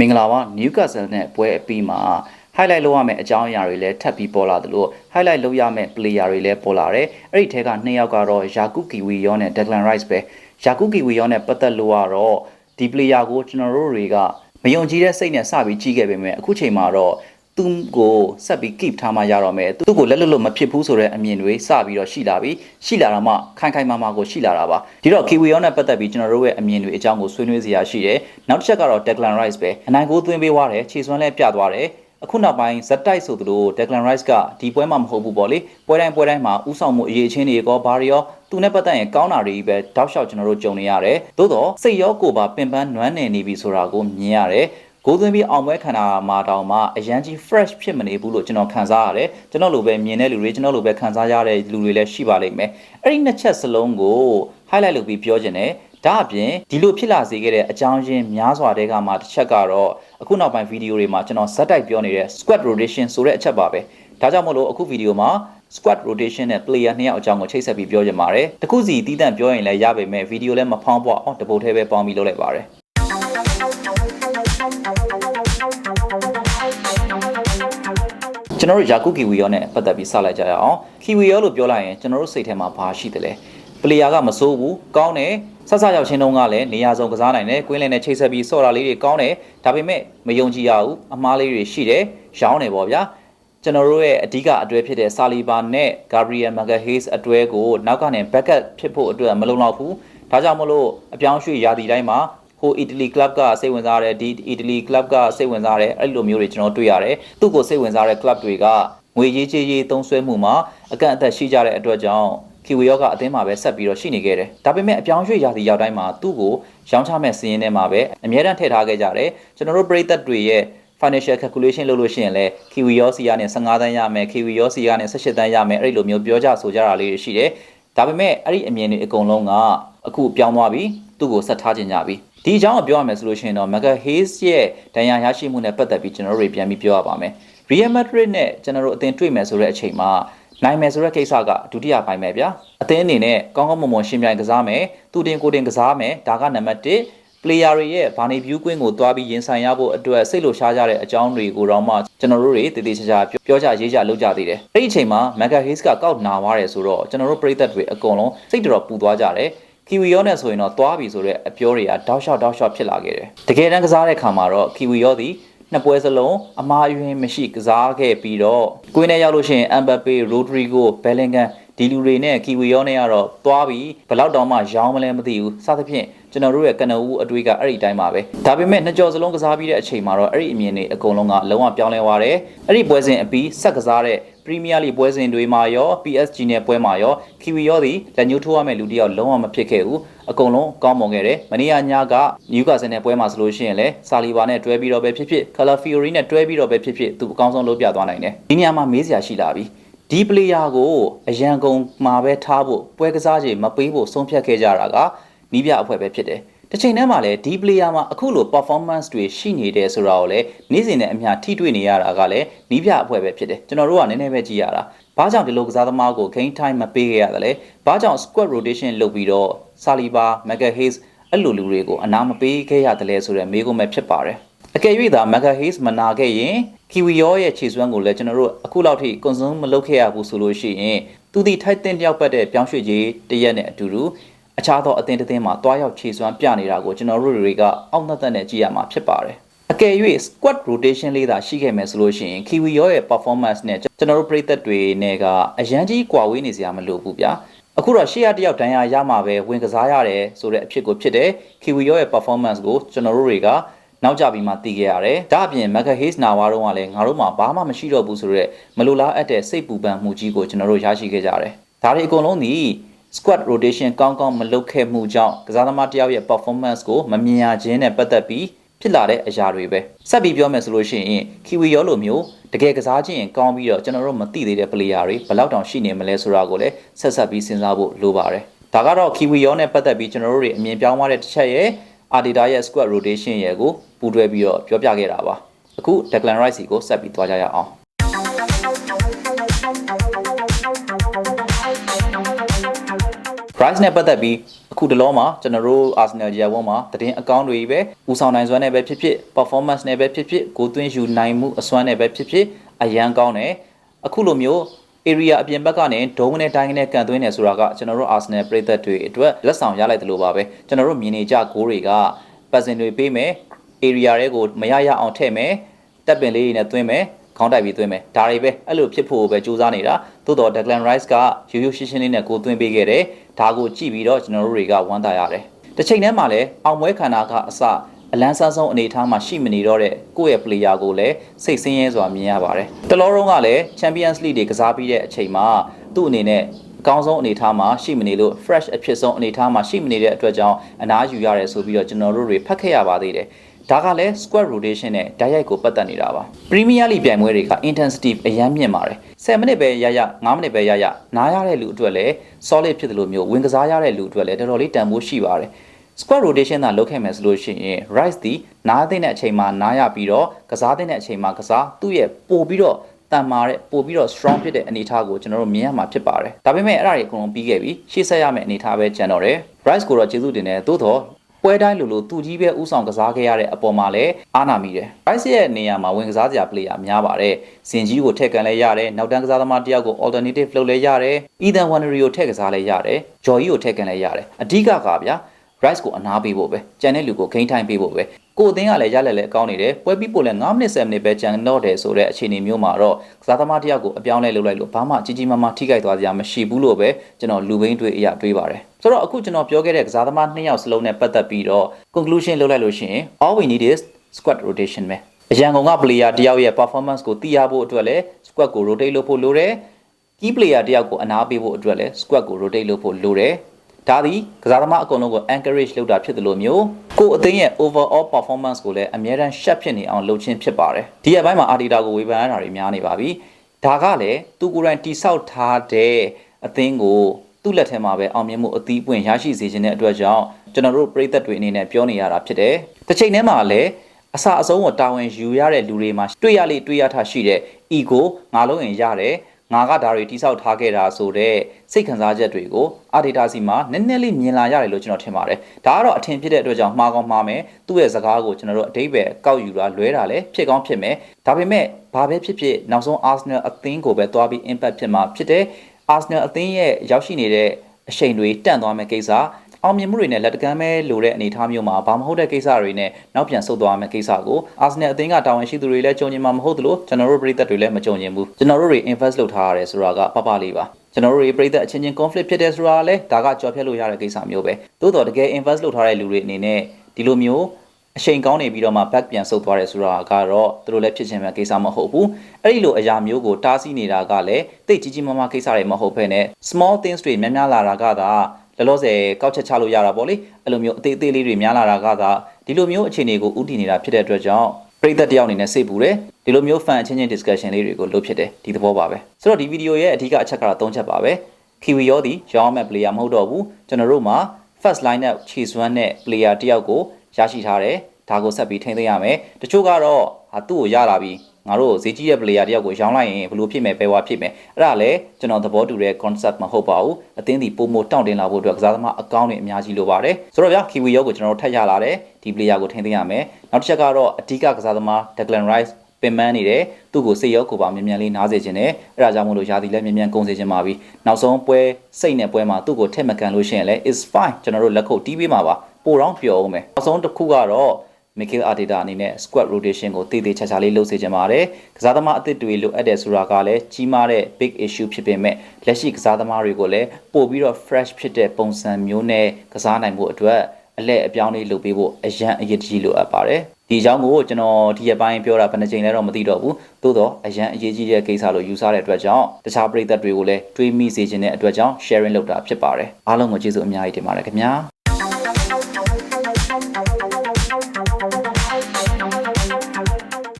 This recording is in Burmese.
မင်္ဂလာပါ Newcastle နဲ့ပွဲအပြီးမှာ highlight လုပ်ရမယ့်အကြောင်းအရာတွေလည်းထပ်ပြီးပေါ်လာသလို highlight လုပ်ရမယ့် player တွေလည်းပေါ်လာတယ်အဲ့ဒီထဲကနှစ်ယောက်ကတော့ Yaku Kiwi ရောနဲ့ Declan Rice ပဲ Yaku Kiwi ရောနဲ့ပတ်သက်လို့ကတော့ဒီ player ကိုကျွန်တော်တို့တွေကမယုံကြည်တဲ့စိတ်နဲ့စပြီးကြီးခဲ့ပေမဲ့အခုချိန်မှာတော့ သူ့ကိုဆက်ပြီး keep ထားမှရတော့မယ်သူ့ကိုလက်လွတ်လို့မဖြစ်ဘူးဆိုတဲ့အမြင်တွေစပြီးတော့ရှိလာပြီရှိလာတော့မှခိုင်ခိုင်မာမာကိုရှိလာတာပါဒီတော့ Kiwi ရောနဲ့ပတ်သက်ပြီးကျွန်တော်တို့ရဲ့အမြင်တွေအကြောင်းကိုဆွေးနွေးစရာရှိတယ်နောက်တစ်ချက်ကတော့ Declan Rice ပဲအနိုင်ကိုသွင်းပေးသွားတယ်ခြေစွမ်းလည်းပြသွားတယ်အခုနောက်ပိုင်းဇက်တိုက်ဆိုသလို Declan Rice ကဒီပွဲမှာမဟုတ်ဘူးပေါ့လေပွဲတိုင်းပွဲတိုင်းမှာဥဆောင်မှုအရေးချင်းတွေကောဘာတွေရောသူနဲ့ပတ်သက်ရင်ကောင်းတာတွေပဲတောက်လျှောက်ကျွန်တော်တို့ကြုံနေရတယ်သို့တော့စိတ်ရောကိုယ်ပါပင်ပန်းနွမ်းနယ်နေပြီဆိုတာကိုမြင်ရတယ် ကိုသွင်းပြီးအောင်ပွဲခံတာမှာတောင်မှအရန်ကြီး fresh ဖြစ်မနေဘူးလို့ကျွန်တော်ခံစားရတယ်ကျွန်တော်လိုပဲမြင်တဲ့လူတွေကျွန်တော်လိုပဲခံစားရတဲ့လူတွေလည်းရှိပါလိမ့်မယ်အဲ့ဒီနှစ်ချက်စလုံးကို highlight လုပ်ပြီးပြောခြင်းတယ်ဒါအပြင်ဒီလိုဖြစ်လာစေခဲ့တဲ့အကြောင်းရင်းများစွာတဲကမှတစ်ချက်ကတော့အခုနောက်ပိုင်းဗီဒီယိုတွေမှာကျွန်တော်ဇက်တိုက်ပြောနေတဲ့ squad rotation ဆိုတဲ့အချက်ပါပဲဒါကြောင့်မို့လို့အခုဗီဒီယိုမှာ squad rotation နဲ့ player နှစ်ယောက်အကြောင်းကိုချိတ်ဆက်ပြီးပြောကြပါမယ်တခုစီတီးတန့်ပြောရင်လည်းရပါမယ်ဗီဒီယိုလည်းမဖောင်းပွားအောင်တပုတ်သေးပဲပေါင်းပြီးလုပ်လိုက်ပါတယ် ကျွန်တော်တို့ယာကုကီဝီယောနဲ့ပတ်သက်ပြီးစလိုက်ကြရအောင်ကီဝီယောလို့ပြောလိုက်ရင်ကျွန်တော်တို့စိတ်ထဲမှာဘာရှိတယ်လဲပလေယာကမစိုးဘူးကောင်းတယ်ဆက်ဆက်ရောက်ချင်းတုန်းကလည်းနေရာစုံကစားနိုင်တယ်ကွင်းလင်းနဲ့ချိတ်ဆက်ပြီးဆော့တာလေးတွေကောင်းတယ်ဒါပေမဲ့မယုံကြည်ရဘူးအမားလေးတွေရှိတယ်ရောင်းတယ်ပေါ့ဗျာကျွန်တော်တို့ရဲ့အဓိကအတွဲဖြစ်တဲ့ဆာလီဘာနဲ့ Gabriel Magalhaes အတွဲကိုနောက်ကနေ backup ဖြစ်ဖို့အတွက်မလုံလောက်ဘူးဒါကြောင့်မလို့အပြောင်းရွှေ့ရာသီတိုင်းမှာ ဟိုအီတလီကလပ်ကစိတ်ဝင်စားတယ်ဒီအီတလီကလပ်ကစိတ်ဝင်စားတယ်အဲ့လိုမျိုးတွေကျွန်တော်တွေ့ရတယ်သူ့ကိုစိတ်ဝင်စားတဲ့ကလပ်တွေကငွေရေးကြေးရေးသုံးစွဲမှုမှာအကန့်အသတ်ရှိကြတဲ့အတွက်ကြောင့်ကီဝီယောကအသင်းမှာပဲဆက်ပြီးတော့ရှိနေခဲ့တယ်ဒါပေမဲ့အပြောင်းရွှေ့ရာသီရောက်တိုင်းမှာသူ့ကိုရောင်းချမဲ့စီးရင်ထဲမှာပဲအများတန်းထည့်ထားခဲ့ကြတယ်ကျွန်တော်တို့ပြည်သက်တွေရဲ့ financial calculation လုပ်လို့ရှိရင်လည်း Kiwi ရောစီကနေ15တန်းရမယ် Kiwi ရောစီကနေ18တန်းရမယ်အဲ့လိုမျိုးပြောကြဆိုကြတာလေးတွေရှိတယ်ဒါပေမဲ့အဲ့ဒီအမြင်တွေအကုန်လုံးကအခုပြောင်းသွားပြီသူ့ကိုဆက်ထားခြင်းကြပြီ ဒီအကြောင်းကိုပြောရမယ်ဆိုလို့ရှိရင်တော့ Mega Hayes ရဲ့ဒဏ်ရာရရှိမှုနဲ့ပတ်သက်ပြီးကျွန်တော်တို့ပြန်ပြီးပြောရပါမယ် Real Madrid နဲ့ကျွန်တော်တို့အသင်တွေ့မယ်ဆိုတဲ့အချိန်မှာနိုင်မယ်ဆိုတဲ့ကိစ္စကဒုတိယပိုင်းပဲဗျာအသင်းအနေနဲ့ကောင်းကောင်းမွန်မွန်ရှင်းပြိုင်ကစားမယ်သူတင်ကိုတင်ကစားမယ်ဒါကနံပါတ်1 player တွေရဲ့ဘာနေ view ကွင်းကိုတွားပြီးရင်ဆိုင်ရဖို့အတွက်စိတ်လှုပ်ရှားကြတဲ့အကြောင်းတွေကိုတော့မှကျွန်တော်တို့တွေတည်တည်ချာချာပြောကြရေးကြလုပ်ကြသေးတယ်အဲ့ဒီအချိန်မှာ Mega Hayes ကကောက်နာသွားတယ်ဆိုတော့ကျွန်တော်တို့ပြည်သက်တွေအကုန်လုံးစိတ်တော်ပူသွားကြတယ် ကီဝီယောနဲ့ဆိုရင်တော့သွားပြီဆိုတော့အပြောတွေကတောက်လျှောက်တောက်လျှောက်ဖြစ်လာခဲ့တယ်တကယ်တမ်းကစားတဲ့ခါမှာတော့ကီဝီယောသည်နှစ်ပွဲစလုံးအမားအယွင်းမရှိကစားခဲ့ပြီးတော့ကွင်းထဲရောက်လို့ရှိရင်အမ်ဘပေရိုဒရီဂိုဘယ်လင်ဂန်ဒီလူတွေနဲ့ကီဝီယောနဲ့ကတော့သွားပြီးဘယ်လောက်တောင်မှရောင်းမလဲမသိဘူးစသဖြင့်ကျွန်တော်တို့ရဲ့ကနဦးအတွေ့ကအဲ့ဒီတိုင်းပါပဲဒါပေမဲ့နှစ်ကြော်စလုံးကစားပြီးတဲ့အချိန်မှာတော့အဲ့ဒီအမြင်တွေအကုန်လုံးကလုံးဝပြောင်းလဲသွားတယ်အဲ့ဒီပွဲစဉ်အပြီးဆက်ကစားတဲ့ ပရီးမီးယားလိပွဲစဉ်တွေမှာရော PSG နဲ့ပွဲမှာရောကီဝီယောသည်လက်ညှိုးထိုးရမယ့်လူတစ်ယောက်လုံးဝမဖြစ်ခဲ့ဘူးအကုန်လုံးကောင်းမွန်ခဲ့တယ်မနေ့ကညကနယူကာဆယ်နဲ့ပွဲမှာဆိုလို့ရှိရင်လည်းဆာလီဘာနဲ့တွဲပြီးတော့ပဲဖြစ်ဖြစ်ကာလာဖီယိုရီနဲ့တွဲပြီးတော့ပဲဖြစ်ဖြစ်သူအကောင်းဆုံးလုပ်ပြသွားနိုင်တယ်ဒီနေရာမှာမေးစရာရှိလာပြီဒီပလေယာကိုအရန်ကုန်မှာပဲထားဖို့ပွဲကစားချိန်မပေးဖို့ဆုံးဖြတ်ခဲ့ကြတာကနီးပြအဖွဲ့ပဲဖြစ်တယ် တစ်ချိန်တည်းမှာလည်းဒီ player မှာအခုလို performance တွေရှိနေတယ်ဆိုတာကိုလည်းနေ့စဉ်နဲ့အမျှထိတွေ့နေရတာကလည်းနီးပြအဖွဲ့ပဲဖြစ်တယ်ကျွန်တော်တို့ကနည်းနည်းပဲကြည့်ရတာဘာကြောင့်ဒီလိုကစားသမားကို game time မပေးခဲ့ရတယ်လဲဘာကြောင့် squad rotation လုပ်ပြီးတော့ Saliba, Maga Hayes အဲ့လိုလူတွေကိုအနာမပေးခဲ့ရတယ်လဲဆိုတဲ့မေးခွန်းပဲဖြစ်ပါတယ်အကယ်၍သာ Maga Hayes မနာခဲ့ရင် Kiwi ရောရဲ့ခြေစွမ်းကိုလည်းကျွန်တော်တို့အခုလောက်ထိ consume မလုပ်ခဲ့ရဘူးဆိုလို့ရှိရင်သူဒီထိုက်တင်တယောက်ပတ်တဲ့ပြောင်းရွှေ့ကြီးတရက်နဲ့အတူတူ အခြားသောအသင်းတစ်သင်းမှာတွားရောက်ခြေစွမ်းပြနေတာကိုကျွန်တော်တို့တွေကအောက်နှက်သက်နဲ့ကြည့်ရမှာဖြစ်ပါတယ်အကယ်၍ squad rotation လေးသာရှိခဲ့မယ်ဆိုလို့ရှိရင် Kiwi ရောရဲ့ performance နဲ့ကျွန်တော်တို့ပြည်သက်တွေနဲ့ကအရန်ကြီးကွာဝေးနေစရာမလိုဘူးဗျာအခုတော့ရှေ့ရတယောက်ဒဏ်ရာရမှာပဲဝင်ကစားရတယ်ဆိုတဲ့အဖြစ်ကိုဖြစ်တယ် Kiwi ရောရဲ့ performance ကိုကျွန်တော်တို့တွေကနောက်ကြပြီးမှတည်ခဲ့ရတယ်။ဒါအပြင် Mega Haze နာဝါတော့ကလည်းငါတို့မှာဘာမှမရှိတော့ဘူးဆိုတော့မလိုလားအပ်တဲ့စိတ်ပူပန်မှုကြီးကိုကျွန်တော်တို့ရရှိခဲ့ကြတယ်။ဒါတွေအကုန်လုံးဒီ squad rotation ကောင်းကောင်းမလုပ်ခဲ့မှုကြောင့်ကစားသမားတယောက်ရဲ့ performance ကိုမမြင်ရခြင်းနဲ့ပတ်သက်ပြီးဖြစ်လာတဲ့အရာတွေပဲဆက်ပြီးပြောမယ်ဆိုလို့ရှိရင် Kiwi ရောလိုမျိုးတကယ်ကစားခြင်းရင်ကောင်းပြီးတော့ကျွန်တော်တို့မသိသေးတဲ့ player တွေဘယ်လောက်တောင်ရှိနေမလဲဆိုတာကိုလည်းဆက်ဆက်ပြီးစဉ်းစားဖို့လိုပါတယ်ဒါကတော့ Kiwi ရောနဲ့ပတ်သက်ပြီးကျွန်တော်တို့တွေအမြင်ပြောင်းသွားတဲ့တစ်ချက်ရဲ့ Adidas ရဲ့ squad rotation ရဲ့ကိုပူးတွဲပြီးတော့ပြောပြခဲ့တာပါအခု Declan Rice ကိုဆက်ပြီးသွားကြရအောင် Rice နဲ့ပတ်သက်ပြီးအခုအခုတလောမှာကျွန်တော်တို့ Arsenal ဂျာဝန်းမှာတည်င်းအကောင့်တွေပဲဦးဆောင်နိုင်စွမ်းနဲ့ပဲဖြစ်ဖြစ် performance နဲ့ပဲဖြစ်ဖြစ်ကိုသွင်းယူနိုင်မှုအစွမ်းနဲ့ပဲဖြစ်ဖြစ်အရန်ကောင်းတယ်အခုလိုမျိုး area အပြင်ဘက်ကနေဒုံးနဲ့တိုင်းနဲ့ကန်သွင်းနေဆိုတာကကျွန်တော်တို့ Arsenal ပြည်သက်တွေအတွက်လက်ဆောင်ရလိုက်တယ်လို့ပါပဲကျွန်တော်တို့မြင်နေကြဂိုးတွေကပတ်စင်တွေပေးမယ် area တွေကိုမရရအောင်ထည့်မယ်တက်ပင်လေးတွေနဲ့သွင်းမယ် ခေါင်းတိုက်ပြီးသွင်းမယ်ဒါတွေပဲအဲ့လိုဖြစ်ဖို့ပဲစူးစမ်းနေတာသို့တော့ Declan Rice ကရိုးရိုးရှင်းရှင်းလေးနဲ့ကိုသွင်းပေးခဲ့တယ်ဒါကိုကြည့်ပြီးတော့ကျွန်တော်တို့တွေကဝမ်းသာရတယ်တစ်ချိန်တည်းမှာလည်းအောင်ပွဲခန္ဓာကအစအလန်းဆန်းဆုံးအနေအထားမှာရှိမနေတော့တဲ့ကိုယ့်ရဲ့ player ကိုလည်းစိတ်ဆင်းရဲစွာမြင်ရပါတယ်တလောတုန်းကလည်း Champions League တွေကစားပြီးတဲ့အချိန်မှာသူ့အနေနဲ့အကောင်းဆုံးအနေအထားမှာရှိမနေလို့ fresh အဖြစ်ဆုံးအနေအထားမှာရှိမနေတဲ့အတွက်ကြောင့်အနားယူရတယ်ဆိုပြီးတော့ကျွန်တော်တို့တွေဖတ်ခဲ့ရပါသေးတယ် ဒါကလည်း squad rotation နဲ့ဓာတ်ရိုက်ကိုပတ်သက်နေတာပါ Premier League ပြိုင်ပွဲတွေက intensity အရန်မြင့်ပါတယ်10မိနစ်ပဲရရ9မိနစ်ပဲရရနားရတဲ့လူအတွက်လည်း solid ဖြစ်တယ်လို့မျိုးဝင်ကစားရတဲ့လူအတွက်လည်းတော်တော်လေးတန်ဖိုးရှိပါတယ် squad rotation သာလုပ်ခဲ့မယ်ဆိုလို့ရှိရင် Rice ဒီနားသိတဲ့အချိန်မှာနားရပြီးတော့ကစားသိတဲ့အချိန်မှာကစားသူ့ရဲ့ပို့ပြီးတော့တန်မာတဲ့ပို့ပြီးတော့ strong ဖြစ်တဲ့အနေအထားကိုကျွန်တော်တို့မြင်ရမှာဖြစ်ပါတယ်ဒါပေမဲ့အဲ့ဒါတွေအကုန်လုံးပြီးခဲ့ပြီရှေ့ဆက်ရမယ့်အနေအထားပဲကျန်တော့တယ် Rice ကိုတော့ကျေးဇူးတင်တယ်သို့တော့ ပွဲတိုင်းလိုလိုသူကြီးပဲဥဆောင်ကစားခဲ့ရတဲ့အပေါ်မှာလည်းအားနာမိတယ်။ Rice ရဲ့နေရာမှာဝင်ကစားစရာ player များပါတယ်။စင်ကြီးကိုထည့်ကန်လဲရတယ်။နောက်တန်းကစားသမားတစ်ယောက်ကို alternative လုပ်လဲရတယ်။ Ethan Wannery ကိုထည့်ကစားလဲရတယ်။ Joy ကိုထည့်ကန်လဲရတယ်။အဓိကကဗျာ Rice ကိုအနာပေးဖို့ပဲ။ကြံတဲ့လူကိုဂိမ်းထိုင်ပေးဖို့ပဲ။ ကိုအသင်းကလည်းရလက်လက်အကောင်းနေတယ်။ပွဲပြီးပို့လဲ9မိနစ်10မိနစ်ပဲကြံတော့တယ်ဆိုတဲ့အခြေအနေမျိုးမှာတော့ကစားသမားတစ်ယောက်ကိုအပြောင်းလဲလုပ်လိုက်လို့ဘာမှကြီးကြီးမားမားထိခိုက်သွားစရာမရှိဘူးလို့ပဲကျွန်တော်လူဘိန်းတွေအရာတွေးပါတယ်။ဆိုတော့အခုကျွန်တော်ပြောခဲ့တဲ့ကစားသမားနှစ်ယောက်စလုံးနဲ့ပတ်သက်ပြီးတော့ conclusion လုပ်လိုက်လို့ရှိရင် all we need is squad rotation ပဲအရန်ကုန်က player တယောက်ရဲ့ performance ကိုသိရဖို့အတွက်လည်း squad ကို rotate လုပ်ဖို့လိုတယ် key player တယောက်ကိုအနာပေးဖို့အတွက်လည်း squad ကို rotate လုပ်ဖို့လိုတယ် ဒါသည်ကစားသမားအကုန်လုံးကို encourage လုပ်တာဖြစ်တယ်လို့မျိုးကိုအသင်းရဲ့ overall performance ကိုလည်းအမြဲတမ်း sharp ဖြစ်နေအောင်လုပ်ခြင်းဖြစ်ပါတယ်ဒီအပိုင်းမှာ Arteta ကိုဝေဖန်ရတာတွေများနေပါပြီဒါကလည်းသူကိုယ်တိုင်တိဆောက်ထားတဲ့အသင်းကိုသူ့လက်ထဲမှာပဲအောင်မြင်မှုအသီးပွင့်ရရှိစေခြင်းတဲ့အတွက်ကြောင့်ကျွန်တော်တို့ပြည်သက်တွေအနေနဲ့ပြောနေရတာဖြစ်တယ်။တစ်ချိန်တည်းမှာလည်းအစအဆုံးကိုတာဝန်ယူရတဲ့လူတွေမှာတွေ့ရလေတွေ့ရထားရှိတဲ့ ego ငါလုံးရင်ရတယ် ငါကဒါတွေတိဆောက်ထားခဲ့တာဆိုတော့စိတ်ခံစားချက်တွေကိုအာဒေတာစီမှာနည်းနည်းလေးမြင်လာရတယ်လို့ကျွန်တော်ထင်ပါတယ်။ဒါကတော့အထင်ဖြစ်တဲ့အတွက်ကြောင့်မှားကောင်းမှားမယ်။သူ့ရဲ့စကားကိုကျွန်တော်တို့အတိတ်ပဲကောက်ယူတာလွဲတာလည်းဖြစ်ကောင်းဖြစ်မယ်။ဒါပေမဲ့ဘာပဲဖြစ်ဖြစ်နောက်ဆုံး Arsenal အသင်းကိုပဲသွားပြီး impact ဖြစ်မှာဖြစ်တယ်။ Arsenal အသင်းရဲ့ရောက်ရှိနေတဲ့အချိန်တွေတန့်သွားမယ့်ကိစ္စ အောင်မြင်မှုတွေနဲ့လက်တကမ်းပဲလိုတဲ့အနေအထားမျိုးမှာဘာမဟုတ်တဲ့ကိစ္စတွေနဲ့နောက်ပြန်ဆုတ်သွားမယ့်ကိစ္စကိုအာဆင်နယ်အသင်းကတာဝန်ရှိသူတွေလည်းကြုံကျင်မှာမဟုတ်သလိုကျွန်တော်တို့ပြည်သက်တွေလည်းမကြုံကျင်ဘူးကျွန်တော်တို့တွေ invest လုပ်ထားရတယ်ဆိုတာကပပလေးပါကျွန်တော်တို့တွေပြည်သက်အချင်းချင်း conflict ဖြစ်တယ်ဆိုတာလည်းဒါကကြော်ဖြတ်လို့ရတဲ့ကိစ္စမျိုးပဲသို့တော်တကယ် invest လုပ်ထားတဲ့လူတွေအနေနဲ့ဒီလိုမျိုးအချိန်ကောင်းနေပြီးတော့မှ back ပြန်ဆုတ်သွားတယ်ဆိုတာကတော့သူတို့လည်းဖြစ်ချင်မဲ့ကိစ္စမဟုတ်ဘူးအဲ့ဒီလိုအရာမျိုးကိုတားဆီးနေတာကလည်းတိတ်ကြီးကြီးမားမားကိစ္စတွေမဟုတ်ဘဲနဲ့ small things တွေများများလာတာကသာ လောလောဆယ်ကောက်ချက်ချလို့ရတာပေါ့လေအဲ့လိုမျိုးအသေးအသေးလေးတွေများလာတာကသာဒီလိုမျိုးအခြေအနေကိုဥတည်နေတာဖြစ်တဲ့အတွက်ကြောင့်ပရိသတ်တယောက်အနေနဲ့စိတ်ပူတယ်ဒီလိုမျိုး fan အချင်းချင်း discussion လေးတွေကိုလုပ်ဖြစ်တယ်ဒီသဘောပါပဲဆိုတော့ဒီဗီဒီယိုရဲ့အဓိကအချက်ကတော့၃ချက်ပါပဲ Kiwi ရောဒီရောင်းမဲ့ player မဟုတ်တော့ဘူးကျွန်တော်တို့မှာ first line နဲ့ခြေစွမ်းတဲ့ player တယောက်ကိုရရှိထားတယ်ဒါကိုဆက်ပြီးထိန်းသိမ်းရမယ်တချို့ကတော့ဟာသူ့ကိုရလာပြီး ငါတို့ဈေးကြီးတဲ့ player တယောက်ကိုရောင်းလိုက်ရင်ဘယ်လိုဖြစ်မယ်ပဲဝါဖြစ်မယ်အဲ့ဒါလည်းကျွန်တော်သဘောတူတဲ့ concept မဟုတ်ပါဘူးအသင်းဒီပုံမတောင့်တင်လာဖို့အတွက်ကစားသမားအကောင့်တွေအများကြီးလိုပါတယ်ဆိုတော့ဗျာ Kiwi ရောကိုကျွန်တော်တို့ထပ်ရလာတယ်ဒီ player ကိုထိန်းသိမ်းရမယ်နောက်တစ်ချက်ကတော့အဓိကကစားသမား Declan Rice ပင်ပန်းနေတယ်သူ့ကိုစိတ်ရောကိုပါမြန်မြန်လေးနားစေခြင်းနဲ့အဲ့ဒါကြောင့်မို့လို့ယာတီလည်းမြန်မြန်ကုန်စေခြင်းပါပြီနောက်ဆုံးပွဲစိတ်နဲ့ပွဲမှာသူ့ကိုထက်မကန်လို့ရှိရင်လည်း is fine ကျွန်တော်တို့လက်ခုပ်တီးပေးမှာပါပိုတော့ပျော်အောင်မယ်နောက်ဆုံးတစ်ခုကတော့ Mikel Arteta အနေနဲ့ squad rotation ကိုတည်တည်ချာချာလေးလုပ်စေချင်ပါတယ်။ကစားသမားအသစ်တွေလိုအပ်တယ်ဆိုတာကလည်းကြီးမားတဲ့ big issue ဖြစ်ပေမဲ့လက်ရှိကစားသမားတွေကိုလည်းပို့ပြီးတော့ fresh ဖြစ်တဲ့ပုံစံမျိုးနဲ့ကစားနိုင်ဖို့အတွက်အလဲအပြောင်းလေးလုပ်ပေးဖို့အရန်အရေးကြီးလိုအပ်ပါတယ်။ဒီအကြောင်းကိုကျွန်တော်ဒီရက်ပိုင်းပြောတာဘယ်နှချိန်လဲတော့မသိတော့ဘူး။သို့တော့အရန်အရေးကြီးတဲ့ကိစ္စလို့ယူဆတဲ့အတွက်ကြောင့်တခြားပရိသတ်တွေကိုလည်းတွေးမိစေခြင်းတဲ့အတွက်ကြောင့် sharing လုပ်တာဖြစ်ပါတယ်။အားလုံးကိုကျေးဇူးအများကြီးတင်ပါတယ်ခင်ဗျာ။